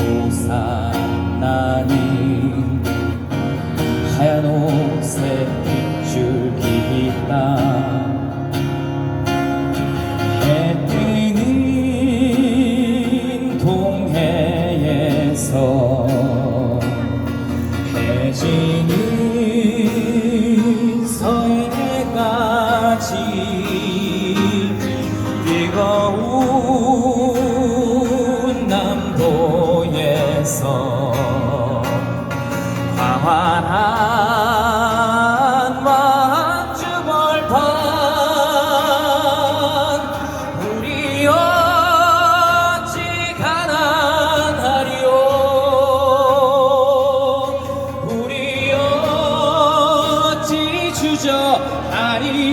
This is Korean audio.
호사나니 하얀 옷에 빗줄기 있다. 해 뜨는 동해에서 해지는 서해까지 남도에서 광활한 만주벌판. 우리 어찌 가난하리요? 우리 어찌 주저하리요